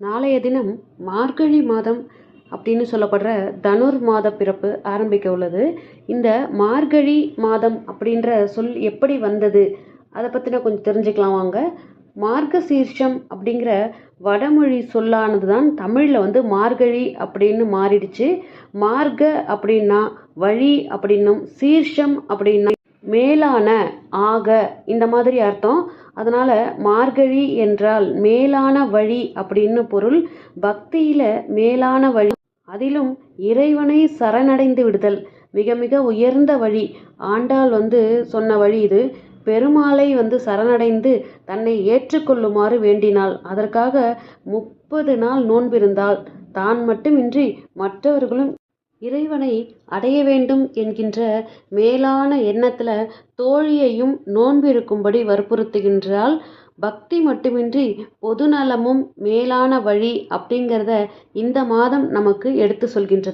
நாளைய தினம் மார்கழி மாதம் அப்படின்னு சொல்லப்படுற தனுர் மாத பிறப்பு ஆரம்பிக்க உள்ளது. இந்த மார்கழி மாதம் அப்படின்ற சொல் எப்படி வந்தது? அதை பற்றின கொஞ்சம் தெரிஞ்சுக்கலாம் வாங்க. மார்கசீர்ஷம் அப்படிங்கிற வடமொழி சொல்லானது தான் தமிழில் வந்து மார்கழி அப்படின்னு மாறிடுச்சு. மார்க அப்படின்னா வழி அப்படின்னும் சீர்ஷம் அப்படின்னா மேலான ஆக இந்த மாதிரி அர்த்தம். அதனால் மார்கழி என்றால் மேலான வழி அப்படின்னு பொருள். பக்தியில் மேலான வழி. அதிலும் இறைவனை சரணடைந்து விடுதல் மிக மிக உயர்ந்த வழி. ஆண்டாள் வந்து சொன்ன வழி இது. பெருமாளை வந்து சரணடைந்து தன்னை ஏற்றுக்கொள்ளுமாறு வேண்டினாள். அதற்காக முப்பது நாள் நோன்பிருந்தாள். தான் மட்டுமின்றி மற்றவர்களும் இறைவனை அடைய வேண்டும் என்கின்ற மேலான எண்ணத்தில் தோழியையும் நோன்பிருக்கும்படி வற்புறுத்துகின்றால் பக்தி மட்டுமின்றி பொதுநலமும் மேலான வழி அப்படிங்கிறத இந்த மாதம் நமக்கு எடுத்து சொல்கின்றது.